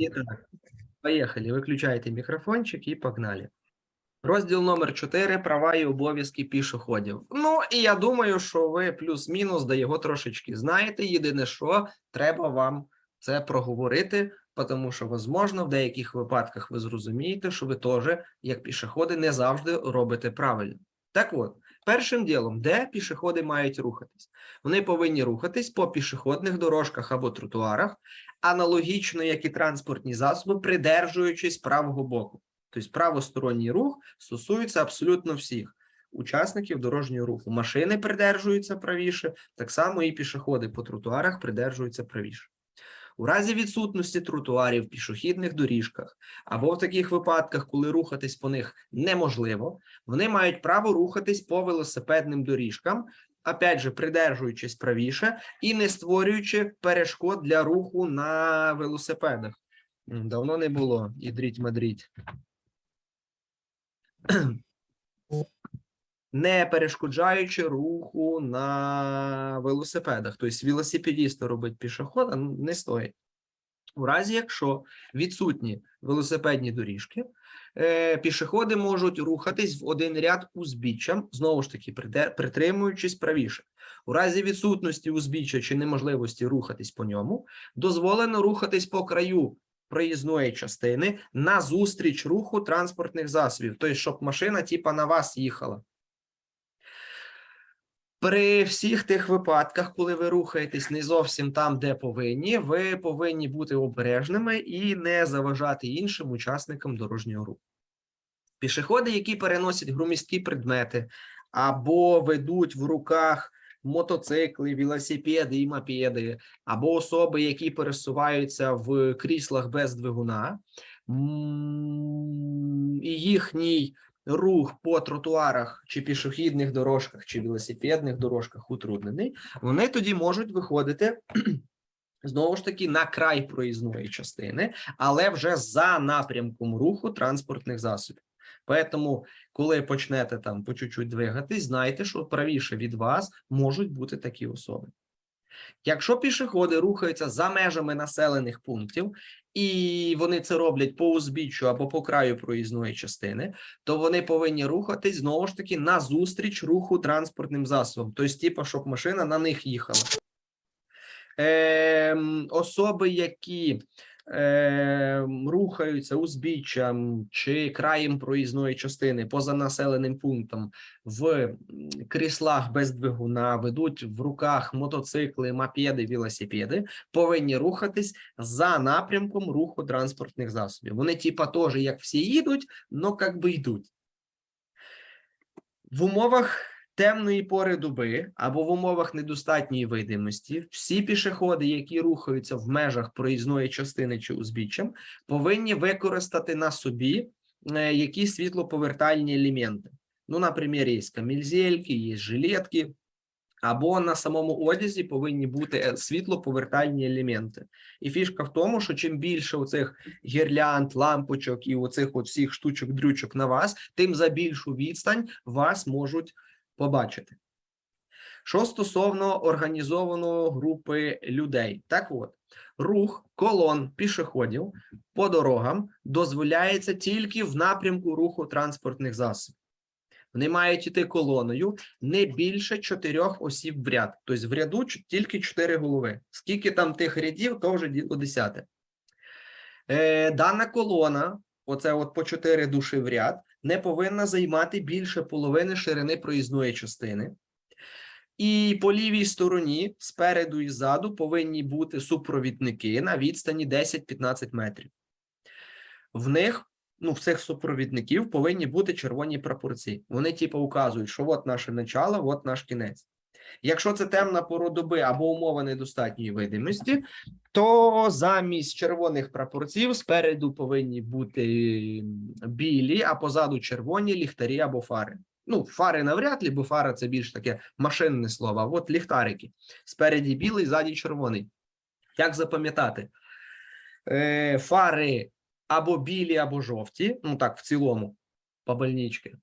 Итак, поехали. Виключайте мікрофончик і погнали. Розділ номер 4 права і обов'язки пішоходів. Ну і я думаю, що ви плюс-мінус да його трошечки знаєте. Єдине, що треба вам це проговорити, тому що, можливо, в деяких випадках ви зрозумієте, що ви теж, як пішоходи, не завжди робите правильно. Так от, першим ділом, де пішоходи мають рухатись? Вони повинні рухатись по пішохідних дорожках або тротуарах, аналогічно, як і транспортні засоби, придержуючись правого боку. Тобто правосторонній рух стосується абсолютно всіх учасників дорожнього руху. Машини придержуються правіше, так само і пішоходи по тротуарах придержуються правіше. У разі відсутності тротуарів, в пішохідних доріжках або в таких випадках, коли рухатись по них неможливо, вони мають право рухатись по велосипедним доріжкам, опять же, придержуючись правіше і не створюючи перешкод для руху на велосипедах. Давно не було. Ідріть мадріть. Не перешкоджаючи руху на велосипедах. Тобто велосипедіста робить пішохода не стоїть. У разі, якщо відсутні велосипедні доріжки, е, пішоходи можуть рухатись в один ряд узбіччям, знову ж таки, притримуючись правіше. У разі відсутності узбіччя чи неможливості рухатись по ньому, дозволено рухатись по краю проїзної частини на зустріч руху транспортних засобів, тобто, щоб машина типа на вас їхала. При всіх тих випадках, коли ви рухаєтесь не зовсім там, де повинні, ви повинні бути обережними і не заважати іншим учасникам дорожнього руху. Пішоходи, які переносять громісткі предмети або ведуть в руках мотоцикли, велосипеди і мопеди, або особи, які пересуваються в кріслах без двигуна, і їхній рух по тротуарах чи пішохідних дорожках, чи велосипедних дорожках утруднений, вони тоді можуть виходити знову ж таки на край проїзної частини, але вже за напрямком руху транспортних засобів. Поэтому, коли почнете там по чуть-чуть двигатись, знайте, що правіше від вас можуть бути такі особи. Якщо пішоходи рухаються за межами населених пунктів, і вони це роблять по узбіччю або по краю проїзної частини, то вони повинні рухатись знову ж таки назустріч руху транспортним засобом, тобто, типу, щоб машина на них їхала. Е, особи, які ем, рухаються узбіччям чи краєм проїзної частини поза населеним пунктом в кріслах без двигуна, ведуть в руках мотоцикли, мопеди, велосипеди, повинні рухатись за напрямком руху транспортних засобів. Вони, типа, теж, як всі їдуть, но як би йдуть. В умовах темної пори доби або в умовах недостатньої видимості всі пішоходи, які рухаються в межах проїзної частини чи узбіччям, повинні використати на собі е, якісь світлоповертальні елементи. Ну, наприклад, є камільзельки, є жилетки, або на самому одязі повинні бути е, світлоповертальні елементи. І фішка в тому, що чим більше оцих гірлянд, лампочок і оцих от всіх штучок-дрючок на вас, тим за більшу відстань вас можуть побачити. Що стосовно організованої групи людей, так от, рух колон пішоходів по дорогам дозволяється тільки в напрямку руху транспортних засобів. Вони мають іти колоною не більше чотирьох осіб в ряд. Тобто в ряду тільки чотири голови. Скільки там тих рядів, то вже діло десяте. Е, дана колона, оце от по чотири душі в ряд, не повинна займати більше половини ширини проїзної частини. І по лівій стороні, спереду і ззаду, повинні бути супровідники на відстані 10-15 метрів. В них, ну, в цих супровідників повинні бути червоні прапорці. Вони, типу, указують, що от наше начало, от наш кінець. Якщо це темна пора доби або умова недостатньої видимості, то замість червоних прапорців спереду повинні бути білі, а позаду червоні ліхтарі або фари. Ну, фари навряд ли, бо фара це більш таке машинне слово. А от ліхтарики. Спереді білий, ззаді червоний. Як запам'ятати? Е, фари або білі, або жовті, ну так, в цілому, по больнички.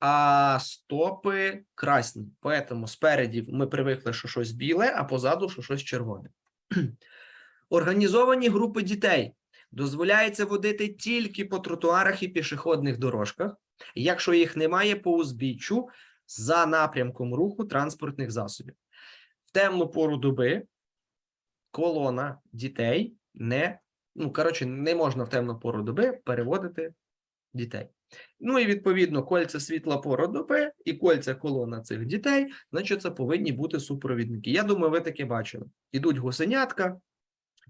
А стопи красні. Поэтому спереді ми привикли, що щось біле, а позаду, що щось червоне. Організовані групи дітей. дозволяється водити тільки по тротуарах і пішохідних дорожках, якщо їх немає по узбіччю за напрямком руху транспортних засобів. В темну пору доби колона дітей не, ну, коротше, не можна в темну пору доби переводити дітей. Ну і відповідно, кольця світла пора доби і кольця колона цих дітей, значить, це повинні бути супровідники. Я думаю, ви таке бачили. Ідуть гусенятка,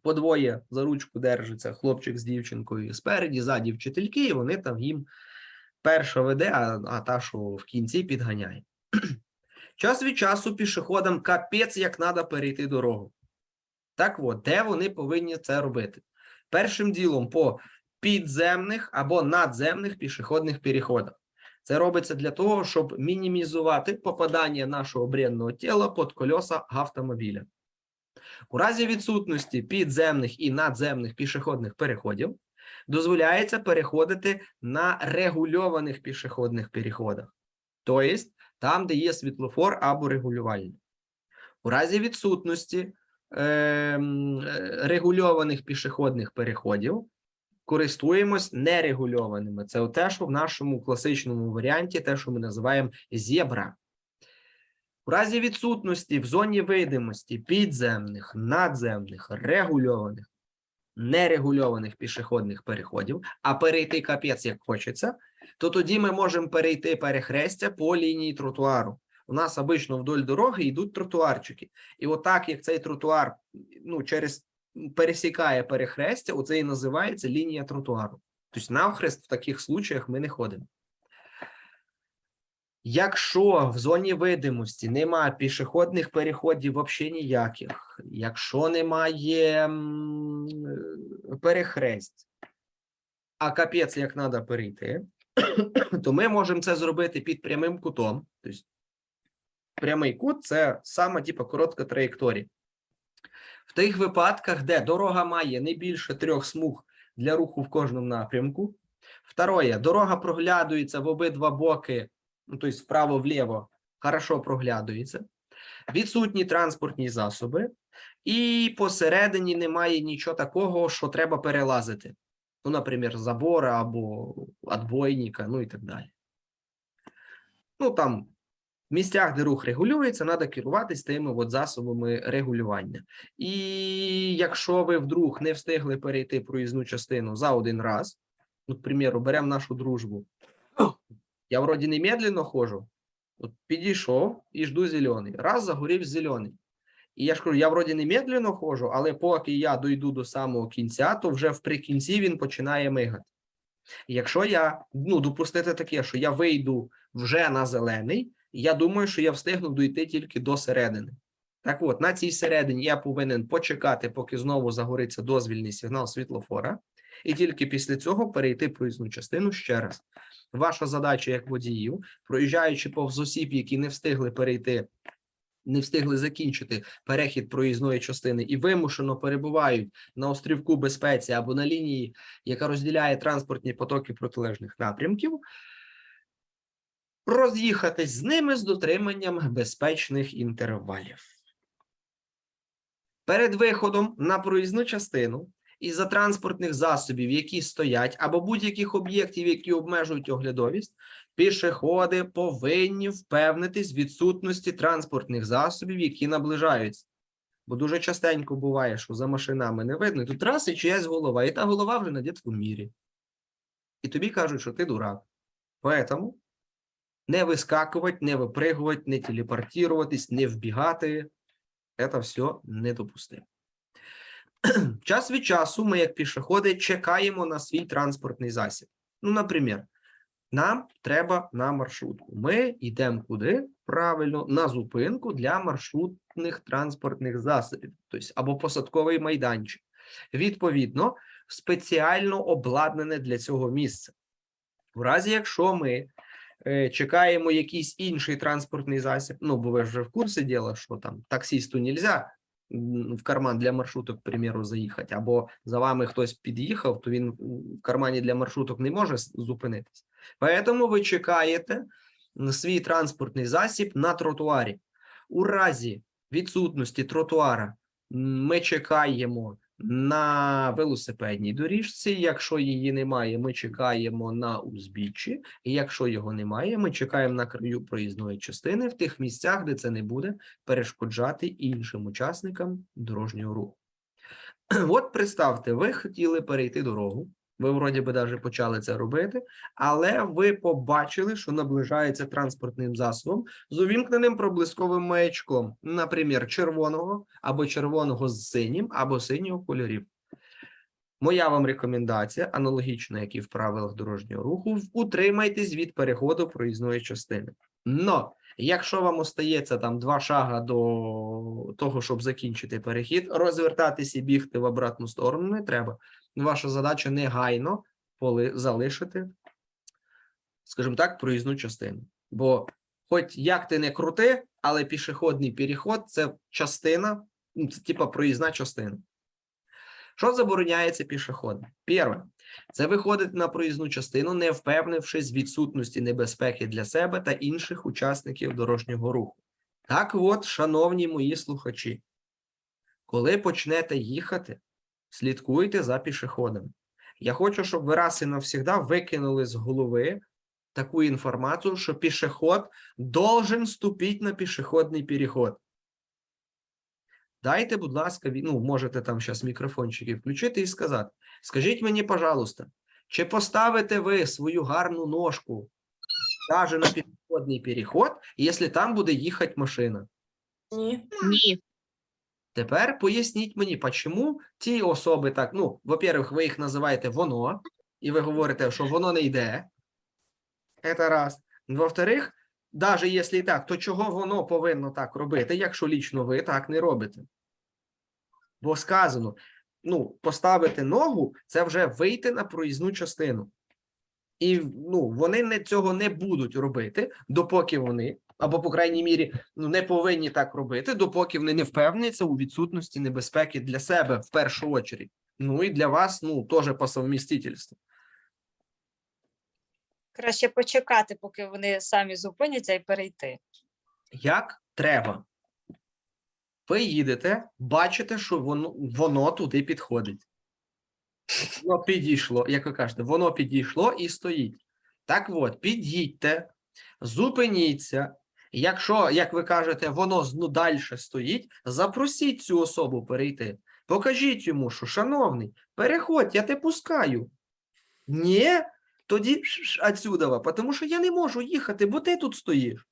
по двоє за ручку держиться хлопчик з дівчинкою спереді, ззаді вчительки, і вони там їм перша веде, а, а та, що в кінці підганяє. Час від часу пішоходам капець, як треба перейти дорогу. Так от, де вони повинні це робити? Першим ділом по підземних або надземних пішохідних переходах. Це робиться для того, щоб мінімізувати попадання нашого бренного тіла під колеса автомобіля. У разі відсутності підземних і надземних пішохідних переходів дозволяється переходити на регульованих пішохідних переходах, тобто там, де є світлофор або регулювальник. У разі відсутності ем, е, регульованих пішохідних переходів користуємось нерегульованими. Це те, що в нашому класичному варіанті, те, що ми називаємо зебра. У разі відсутності в зоні видимості підземних, надземних, регульованих, нерегульованих пішохідних переходів, а перейти капець як хочеться, то тоді ми можемо перейти перехрестя по лінії тротуару. У нас обично вдоль дороги йдуть тротуарчики. І отак, як цей тротуар ну, через пересікає перехрестя, оце і називається лінія тротуару. Тобто навхрест в таких случаях ми не ходимо. Якщо в зоні видимості немає пішохідних переходів взагалі ніяких, якщо немає перехресть, а капець як треба перейти, то ми можемо це зробити під прямим кутом. Тобто прямий кут це саме типу, коротка траєкторія. В тих випадках, де дорога має не більше трьох смуг для руху в кожному напрямку. Второе, дорога проглядується в обидва боки, ну, тобто вправо-вліво, хорошо проглядується. Відсутні транспортні засоби, і посередині немає нічого такого, що треба перелазити. Ну, наприклад, забора або отбойника, ну і так далі. Ну, там в місцях, де рух регулюється, треба керуватись тими от засобами регулювання. І якщо ви вдруг не встигли перейти проїзну частину за один раз, ну, к примеру, беремо нашу дружбу. Я вроді не медленно ходжу, от підійшов і жду зелений. Раз загорів зелений. І я ж кажу, я вроді не медленно ходжу, але поки я дойду до самого кінця, то вже вприкінці він починає мигати. Якщо я ну, допустити таке, що я вийду вже на зелений, я думаю, що я встигну дойти тільки до середини. Так от, на цій середині я повинен почекати, поки знову загориться дозвільний сигнал світлофора, і тільки після цього перейти проїзну частину ще раз. Ваша задача як водіїв, проїжджаючи повз осіб, які не встигли перейти, не встигли закінчити перехід проїзної частини і вимушено перебувають на острівку безпеці або на лінії, яка розділяє транспортні потоки протилежних напрямків, роз'їхатись з ними з дотриманням безпечних інтервалів. Перед виходом на проїзну частину із-за транспортних засобів, які стоять, або будь-яких об'єктів, які обмежують оглядовість, пішоходи повинні впевнитись в відсутності транспортних засобів, які наближаються. Бо дуже частенько буває, що за машинами не видно, і тут раз чиясь голова, і та голова вже на дитському мірі. І тобі кажуть, що ти дурак. Поэтому не вискакувати, не випригувати, не телепортуватись, не вбігати. Це все недопустимо. Час від часу ми, як пішоходи, чекаємо на свій транспортний засіб. Ну, наприклад, нам треба на маршрутку. Ми йдемо куди? Правильно, на зупинку для маршрутних транспортних засобів, тобто або посадковий майданчик. Відповідно, спеціально обладнане для цього місце. В разі, якщо ми чекаємо якийсь інший транспортний засіб, ну, бо ви вже в курсі діла, що там таксісту нельзя м, в карман для маршруток, к примеру, заїхати, або за вами хтось під'їхав, то він в кармані для маршруток не може зупинитись. Поэтому ви чекаєте свій транспортний засіб на тротуарі. У разі відсутності тротуара ми чекаємо на велосипедній доріжці. Якщо її немає, ми чекаємо на узбіччі. І якщо його немає, ми чекаємо на краю проїзної частини в тих місцях, де це не буде перешкоджати іншим учасникам дорожнього руху. От представте, ви хотіли перейти дорогу. Ви вроді би даже почали це робити, але ви побачили, що наближається транспортним засобом з увімкненим проблисковим маячком, наприклад, червоного або червоного з синім, або синього кольорів. Моя вам рекомендація, аналогічна, як і в правилах дорожнього руху, утримайтесь від переходу проїзної частини. Но якщо вам остається там два шага до того, щоб закінчити перехід, розвертатись і бігти в обратну сторону не треба. Ваша задача негайно залишити, скажімо так, проїзну частину. Бо, хоч як ти не крути, але пішохідний переход це частина, ну, це типа проїзна частина. Що забороняється пішоходам? Перше, це виходити на проїзну частину, не впевнившись в відсутності небезпеки для себе та інших учасників дорожнього руху. Так от, шановні мої слухачі, коли почнете їхати, слідкуйте за пішоходами. Я хочу, щоб ви раз і навсігда викинули з голови таку інформацію, що пішоход должен ступити на пішохідний переход. Дайте, будь ласка, ну, можете там зараз мікрофончики включити і сказати: скажіть мені, пожалуйста, чи поставите ви свою гарну ножку даже на пішохідний переход, якщо там буде їхати машина? Ні. Ні. Тепер поясніть мені, чому ті особи так, ну, во-первых, ви їх називаєте воно, і ви говорите, що воно не йде. Це раз. Во-вторых, навіть якщо і так, то чого воно повинно так робити, якщо лічно ви так не робите? Бо сказано, ну, поставити ногу це вже вийти на проїзну частину. І ну, вони не, цього не будуть робити, допоки вони, або, по крайній мірі, ну, не повинні так робити, допоки вони не впевняться у відсутності небезпеки для себе в першу очередь. Ну і для вас, ну, теж по совмістительству. Краще почекати, поки вони самі зупиняться і перейти. Як треба. Ви їдете, бачите, що воно, воно туди підходить. Воно підійшло, як ви кажете, воно підійшло і стоїть. Так от, під'їдьте, зупиніться. Якщо, як ви кажете, воно ну, далі стоїть, запросіть цю особу перейти. Покажіть йому, що, шановний, переходь, я тебе пускаю. Ні, тоді отсюда, тому що я не можу їхати, бо ти тут стоїш.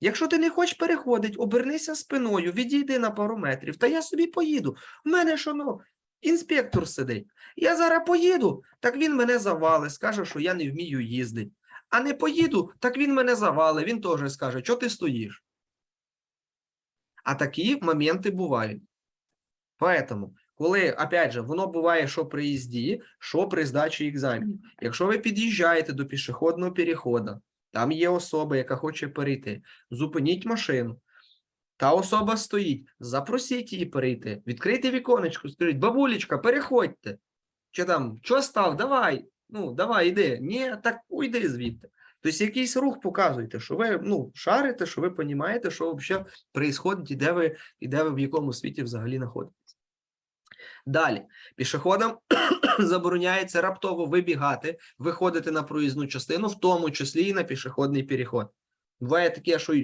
Якщо ти не хочеш переходити, обернися спиною, відійди на пару метрів, та я собі поїду. У мене ну, інспектор сидить. Я зараз поїду, так він мене завалить, скаже, що я не вмію їздити. А не поїду, так він мене завалить, він теж скаже, що ти стоїш. А такі моменти бувають. Поэтому, коли, опять же, воно буває, що при їзді, що при здачі екзаменів. Якщо ви під'їжджаєте до пішохідного переходу, там є особа, яка хоче перейти. Зупиніть машину. Та особа стоїть. Запросіть її перейти. Відкрийте віконечко, скажіть, бабулечка, переходьте. Чи там, що став? Давай. Ну, давай, іди. Ні, так уйди звідти. Тобто якийсь рух показуйте, що ви ну, шарите, що ви розумієте, що взагалі відбувається, і де ви, і де ви в якому світі взагалі знаходитесь. Далі, пішоходам забороняється раптово вибігати, виходити на проїзну частину, в тому числі і на пішохідний переход. Буває таке, що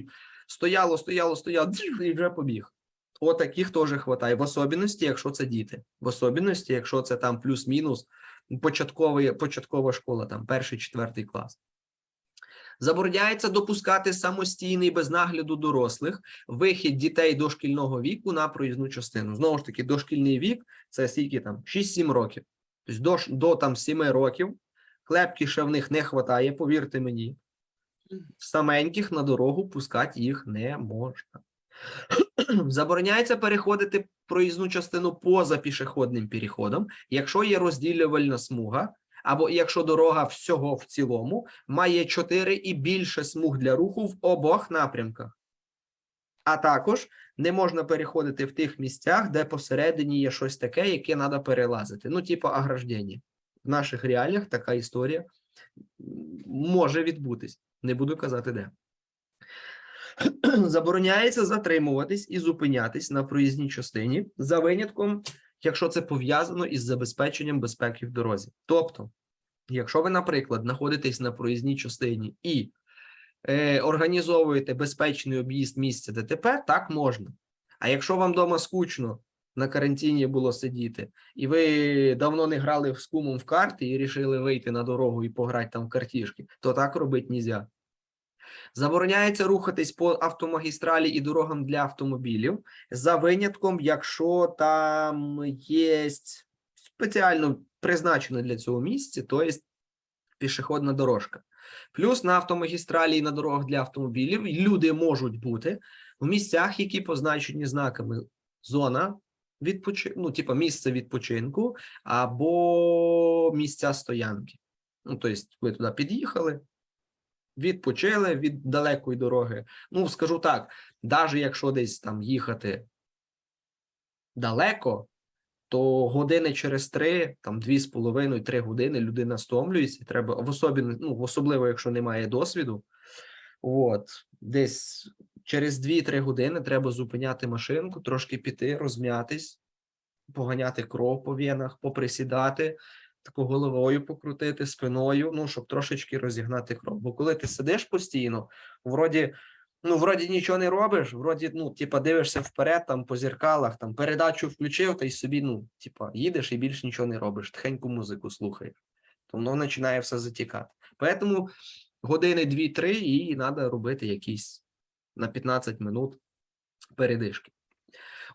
стояло, стояло, стояло, і вже побіг. От таких теж хватає. В особливості, якщо це діти. В особливості, якщо це там плюс-мінус початковий, початкова школа, там перший, четвертий клас. Забороняється допускати самостійний без нагляду дорослих вихід дітей дошкільного віку на проїзну частину. Знову ж таки, дошкільний вік це скільки там 6-7 років. Тобто до, до там 7 років клепки ще в них не вистачає, повірте мені. Саменьких на дорогу пускати їх не можна. Забороняється переходити проїзну частину поза пішохідним переходом, якщо є розділювальна смуга, або якщо дорога всього в цілому має 4 і більше смуг для руху в обох напрямках. А також не можна переходити в тих місцях, де посередині є щось таке, яке треба перелазити. Ну, типу ограждення. В наших реаліях така історія може відбутись. Не буду казати де. Забороняється затримуватись і зупинятись на проїзній частині за винятком якщо це пов'язано із забезпеченням безпеки в дорозі. Тобто, якщо ви, наприклад, знаходитесь на проїзній частині і е, організовуєте безпечний об'їзд місця ДТП, так можна. А якщо вам вдома скучно на карантині було сидіти, і ви давно не грали з кумом в карти і рішили вийти на дорогу і пограти там в картішки, то так робити нельзя. Забороняється рухатись по автомагістралі і дорогам для автомобілів за винятком, якщо там є спеціально призначено для цього місце, то є пішохідна дорожка. Плюс на автомагістралі і на дорогах для автомобілів люди можуть бути в місцях, які позначені знаками зона відпочинку, ну, типа місце відпочинку або місця стоянки. Ну, тобто, ви туди під'їхали, відпочили від далекої дороги. Ну, скажу так, навіть якщо десь там їхати далеко, то години через три, там дві з половиною, три години людина стомлюється. Треба в особі, ну, особливо, якщо немає досвіду. От, десь через 2-3 години треба зупиняти машинку, трошки піти, розм'ятись, поганяти кров по венах, поприсідати, таку головою покрутити, спиною, ну, щоб трошечки розігнати кров. Бо коли ти сидиш постійно, вроді, ну, вроді нічого не робиш, вроді, ну, типа, дивишся вперед, там по зеркалах, там передачу включив, та й собі, ну, типа, їдеш і більше нічого не робиш, тихеньку музику слухаєш. То воно починає все затікати. Поэтому години 2-3 і треба робити якісь на 15 минут передишки.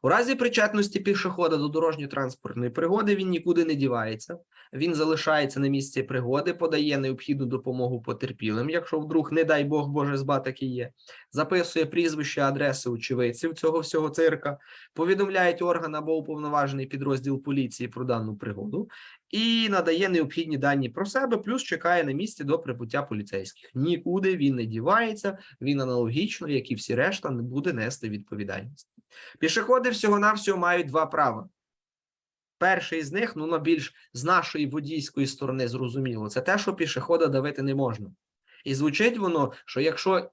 У разі причетності пішохода до дорожньо-транспортної пригоди він нікуди не дівається. Він залишається на місці пригоди, подає необхідну допомогу потерпілим, якщо вдруг, не дай Бог Боже, зба таки є, записує прізвище, адреси очевидців цього всього цирка, повідомляють орган або уповноважений підрозділ поліції про дану пригоду і надає необхідні дані про себе, плюс чекає на місці до прибуття поліцейських. Нікуди він не дівається, він аналогічно, як і всі решта, не буде нести відповідальність. Пішоходи всього-навсього мають два права. Перший з них, ну на більш з нашої водійської сторони, зрозуміло, це те, що пішохода давити не можна. І звучить воно, що якщо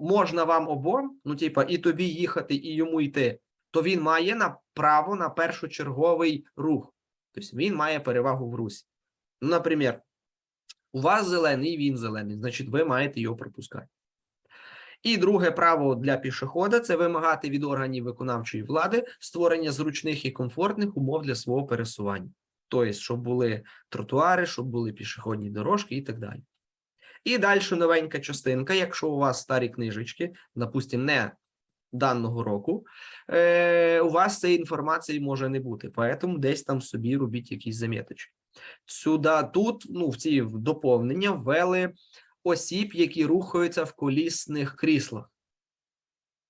можна вам обом, ну типа і тобі їхати, і йому йти, то він має на право на першочерговий рух. Тобто він має перевагу в русі. Ну, наприклад, у вас зелений, він зелений, значить, ви маєте його пропускати. І друге право для пішохода це вимагати від органів виконавчої влади створення зручних і комфортних умов для свого пересування. Тобто, щоб були тротуари, щоб були пішохідні дорожки і так далі. І далі новенька частинка, якщо у вас старі книжечки, допустимо, не даного року, е, у вас цієї інформації може не бути. Поэтому десь там собі робіть якісь заміточки. Сюди тут, ну, в ці доповнення ввели осіб, які рухаються в колісних кріслах.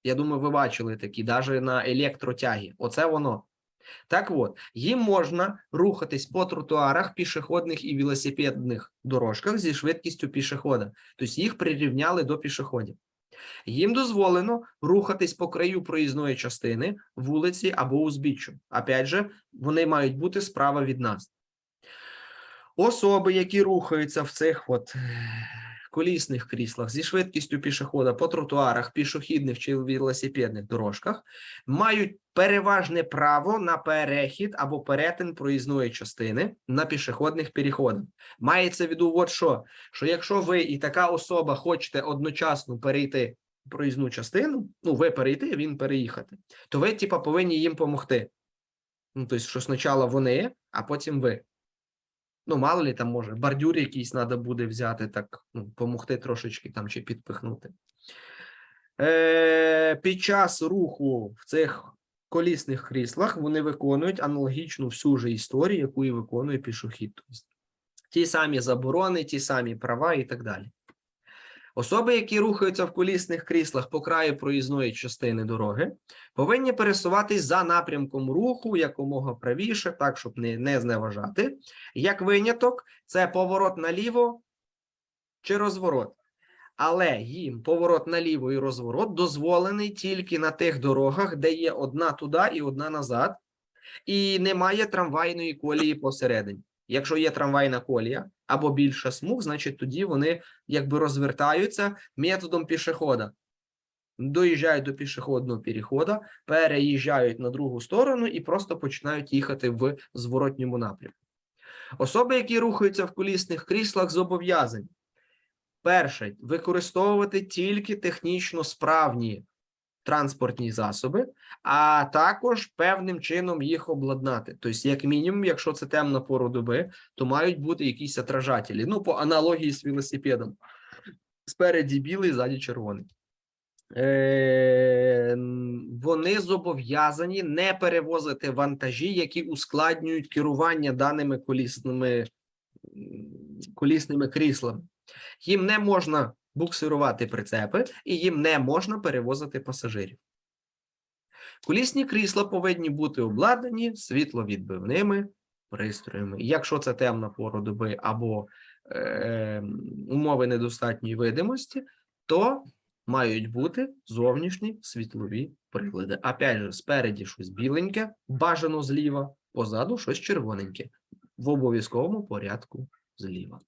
Я думаю, ви бачили такі, навіть на електротягі. Оце воно. Так от, їм можна рухатись по тротуарах, пішохідних і велосипедних дорожках зі швидкістю пішохода. Тобто їх прирівняли до пішоходів. Їм дозволено рухатись по краю проїзної частини, вулиці або узбіччю. Опять же, вони мають бути справа від нас. Особи, які рухаються в цих от колісних кріслах зі швидкістю пішохода по тротуарах, пішохідних чи велосипедних дорожках, мають переважне право на перехід або перетин проїзної частини на пішохідних переходах. Мається в виду, от що, що якщо ви і така особа хочете одночасно перейти проїзну частину, ну ви перейти, він переїхати, то ви, типа, повинні їм допомогти. Ну, тобто, що спочатку вони, а потім ви. Ну, мало ли там може, бордюр якийсь треба буде взяти, так, ну, помогти трошечки там чи підпихнути. Е, під час руху в цих колісних кріслах вони виконують аналогічну всю же історію, яку і виконує пішохід. Тобто, ті самі заборони, ті самі права і так далі. Особи, які рухаються в колісних кріслах по краю проїзної частини дороги, повинні пересуватись за напрямком руху якомога правіше, так, щоб не, не зневажати. Як виняток, це поворот наліво чи розворот. Але їм поворот наліво і розворот дозволений тільки на тих дорогах, де є одна туди і одна назад, і немає трамвайної колії посередині. Якщо є трамвайна колія або більше смуг, значить тоді вони якби розвертаються методом пішохода. доїжджають до пішохідного переходу, переїжджають на другу сторону і просто починають їхати в зворотньому напрямку. Особи, які рухаються в колісних кріслах, зобов'язані перше використовувати тільки технічно справні транспортні засоби, а також певним чином їх обладнати. Тобто, як мінімум, якщо це темна пора доби, то мають бути якісь отражателі. Ну, по аналогії з велосипедом. Спереді білий, ззаді червоний. Е, вони зобов'язані не перевозити вантажі, які ускладнюють керування даними колісними, колісними кріслами. Їм не можна буксирувати прицепи, і їм не можна перевозити пасажирів. Колісні крісла повинні бути обладнані світловідбивними пристроями. Якщо це темна пора доби або е, умови недостатньої видимості, то мають бути зовнішні світлові прилади. Опять же, спереді щось біленьке, бажано зліва, позаду щось червоненьке. В обов'язковому порядку зліва.